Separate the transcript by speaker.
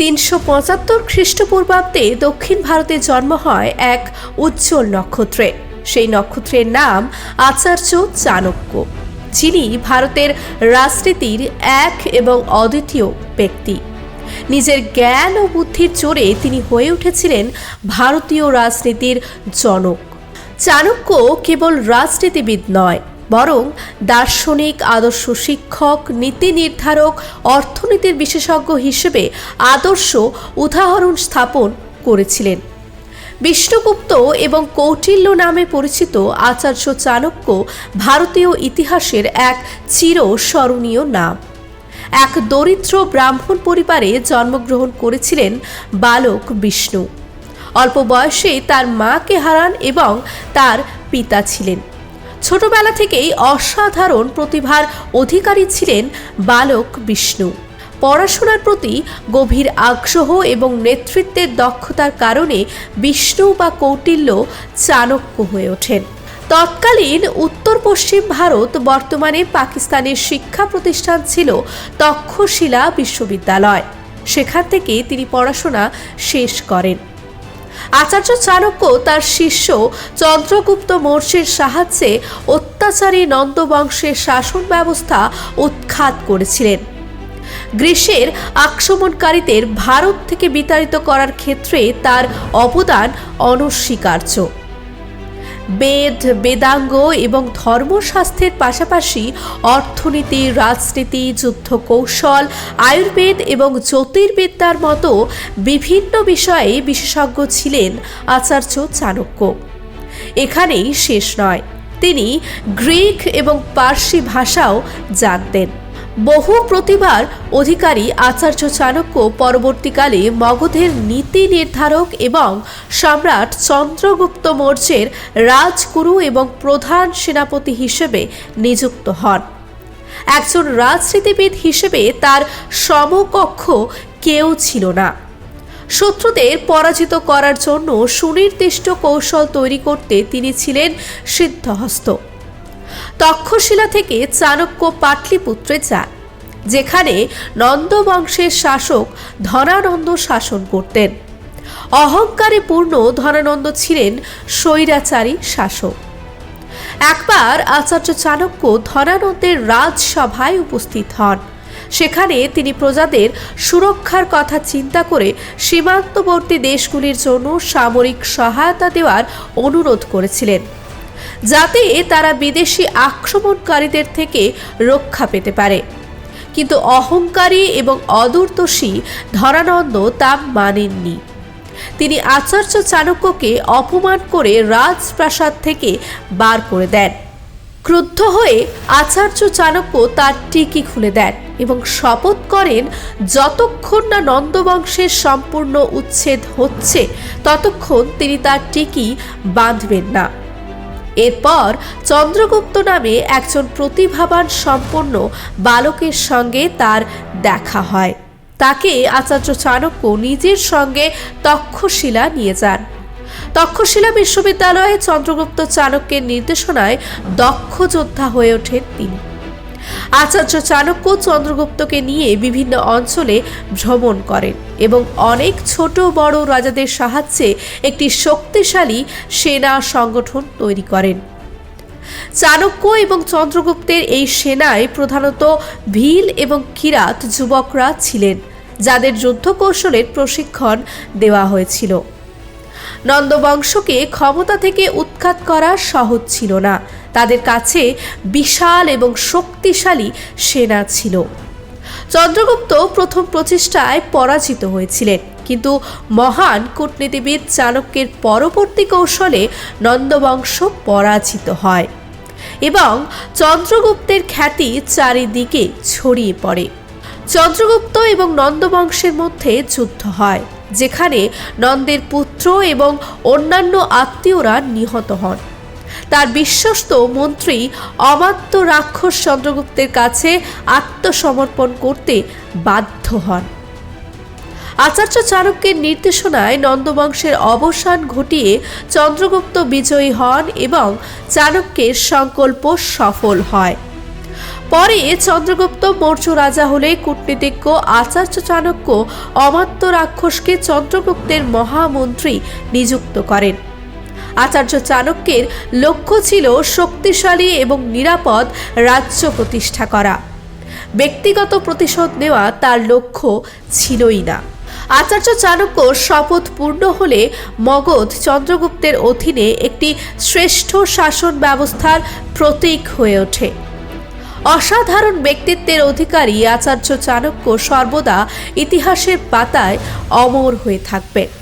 Speaker 1: তিনশো পঁচাত্তর খ্রিস্টপূর্বাব্দে দক্ষিণ ভারতে জন্ম হয় এক উজ্জ্বল নক্ষত্রে। সেই নক্ষত্রের নাম আচার্য চাণক্য, যিনি ভারতের রাজনীতির এক এবং অদ্বিতীয় ব্যক্তি। নিজের জ্ঞান ও বুদ্ধির জোরে তিনি হয়ে উঠেছিলেন ভারতীয় রাজনীতির জনক। চাণক্য কেবল রাজনীতিবিদ নয় বরং দার্শনিক, আদর্শ শিক্ষক, নীতি নির্ধারক, অর্থনীতির বিশেষজ্ঞ হিসেবে আদর্শ উদাহরণ স্থাপন করেছিলেন। বিষ্ণুগুপ্ত এবং কৌটিল্য নামে পরিচিত আচার্য চাণক্য ভারতীয় ইতিহাসের এক চিরস্মরণীয় নাম। এক দরিদ্র ব্রাহ্মণ পরিবারে জন্মগ্রহণ করেছিলেন বালক বিষ্ণু। অল্প বয়সে তার মাকে হারান এবং তার পিতা ছিলেন। ছোটবেলা থেকেই অসাধারণ প্রতিভার অধিকারী ছিলেন বালক বিষ্ণু। পড়াশোনার প্রতি গভীর আগ্রহ এবং নেতৃত্বের দক্ষতার কারণে বিষ্ণু বা কৌটিল্য চাণক্য হয়ে ওঠেন। তৎকালীন উত্তর পশ্চিম ভারত বর্তমানে পাকিস্তানের শিক্ষা প্রতিষ্ঠান ছিল তক্ষশিলা বিশ্ববিদ্যালয়। সেখান থেকে তিনি পড়াশোনা শেষ করেন। আচার্য চাণক্য তার শিষ্য চন্দ্রগুপ্ত মৌর্যের সাহায্যে অত্যাচারী নন্দবংশের শাসন ব্যবস্থা উৎখাত করেছিলেন। গ্রীষ্মের আক্রমণকারীদের ভারত থেকে বিতাড়িত করার ক্ষেত্রে তার অবদান অনস্বীকার্য। বেদ, বেদাঙ্গ এবং ধর্মশাস্ত্রের পাশাপাশি অর্থনীতি, রাজনীতি যুদ্ধ কৌশল আয়ুর্বেদ এবং জ্যোতির্বিদ্যার মতো বিভিন্ন বিষয়ে বিশেষজ্ঞ ছিলেন আচার্য চাণক্য। এখানেই শেষ নয়। তিনি গ্রিক এবং পার্সি ভাষাও জানতেন। বহু প্রতিভার অধিকারী আচার্য চাণক্য পরবর্তীকালে মগধের নীতি নির্ধারক এবং সম্রাট চন্দ্রগুপ্ত মৌর্যের রাজগুরু এবং প্রধান সেনাপতি হিসেবে নিযুক্ত হন। একজন রাজনীতিবিদ হিসেবে তার সমকক্ষ কেউ ছিল না। শত্রুদের পরাজিত করার জন্য সুনির্দিষ্ট কৌশল তৈরি করতে তিনি ছিলেন সিদ্ধহস্ত। তক্ষশিলা থেকে চাণক্য পাটলিপুত্রে যান, যেখানে নন্দবংশের শাসক ধনানন্দ শাসন করতেন। অহংকারে পূর্ণ ধনানন্দ ছিলেন স্বৈরাচারী শাসক। একবার আচার্য চাণক্য ধনানন্দের রাজসভায় উপস্থিত হন। সেখানে তিনি প্রজাদের সুরক্ষার কথা চিন্তা করে সীমান্তবর্তী দেশগুলির জন্য সামরিক সহায়তা দেওয়ার অনুরোধ করেছিলেন। যাতে তারা বিদেশি আক্রমণকারীদের থেকে রক্ষা পেতে পারে। কিন্তু অহংকারী এবং অদূরদর্শী ধরানন্দ তা মানেননি। তিনি আচার্য চাণক্যকে অপমান করে রাজপ্রাসাদ থেকে বার করে দেন। ক্রুদ্ধ হয়ে আচার্য চাণক্য তার টিকি খুলে দেন এবং শপথ করেন, যতক্ষণ না নন্দবংশের সম্পূর্ণ উচ্ছেদ হচ্ছে, ততক্ষণ তিনি তার টিকি বাঁধবেন না। এরপর চন্দ্রগুপ্ত নামে একজন প্রতিভাবান সম্পন্ন বালকের সঙ্গে তার দেখা হয়। তাকে আচার্য চাণক্য নিজের সঙ্গে তক্ষশিলা নিয়ে যান। তক্ষশিলা বিশ্ববিদ্যালয়ে চন্দ্রগুপ্ত চাণক্যের নির্দেশনায় দক্ষ যোদ্ধা হয়ে ওঠেন তিনি। আচার্য চাণক্য চন্দ্রগুপ্তকে নিয়ে বিভিন্ন অঞ্চলে ভ্রমণ করেন এবং অনেক ছোট বড় রাজাদের সাহায্যে একটি শক্তিশালী সেনা সংগঠন তৈরি করেন। চাণক্য এবং চন্দ্রগুপ্তের এই সেনায় প্রধানত ভিল এবং কিরাত যুবকরা ছিলেন, যাদের যুদ্ধ কৌশলের প্রশিক্ষণ দেওয়া হয়েছিল। নন্দবংশকে ক্ষমতা থেকে উৎখাত করা সহজ ছিল না। তাদের কাছে বিশাল এবং শক্তিশালী সেনা ছিল। চন্দ্রগুপ্ত প্রথম প্রচেষ্টায় পরাজিত হয়েছিলেন, কিন্তু মহান কূটনীতিবিদ চাণক্যের পরবর্তী কৌশলে নন্দবংশ পরাজিত হয় এবং চন্দ্রগুপ্তের খ্যাতি চারিদিকে ছড়িয়ে পড়ে। চন্দ্রগুপ্ত এবং নন্দবংশের মধ্যে যুদ্ধ হয়। যেখানে নন্দের পুত্র এবং অন্যান্য আত্মীয়রা নিহত হন। তার বিশ্বস্ত মন্ত্রী অমাত্য রাক্ষস চন্দ্রগুপ্তের কাছে আত্মসমর্পণ করতে বাধ্য হন। আচার্য চাণক্যের নির্দেশনায় নন্দবংশের অবসান ঘটিয়ে চন্দ্রগুপ্ত বিজয়ী হন এবং চাণক্যের সংকল্প সফল হয়। পরে চন্দ্রগুপ্ত মৌর্য রাজা হলে কূটনীতিজ্ঞ আচার্য চাণক্য অমাত্য রাক্ষসকে চন্দ্রগুপ্তের মহামন্ত্রী নিযুক্ত করেন। আচার্য চাণক্যের লক্ষ্য ছিল শক্তিশালী এবং নিরাপদ রাজ্য প্রতিষ্ঠা করা। ব্যক্তিগত প্রতিশোধ নেওয়া তার লক্ষ্য ছিলই না। আচার্য চাণক্য শপথ পূর্ণ হলে মগধ চন্দ্রগুপ্তের অধীনে একটি শ্রেষ্ঠ শাসন ব্যবস্থার প্রতীক হয়ে ওঠে। অসাধারণ ব্যক্তিত্বের অধিকারী আচার্য চাণক্য সর্বদা ইতিহাসের পাতায় অমর হয়ে থাকবেন।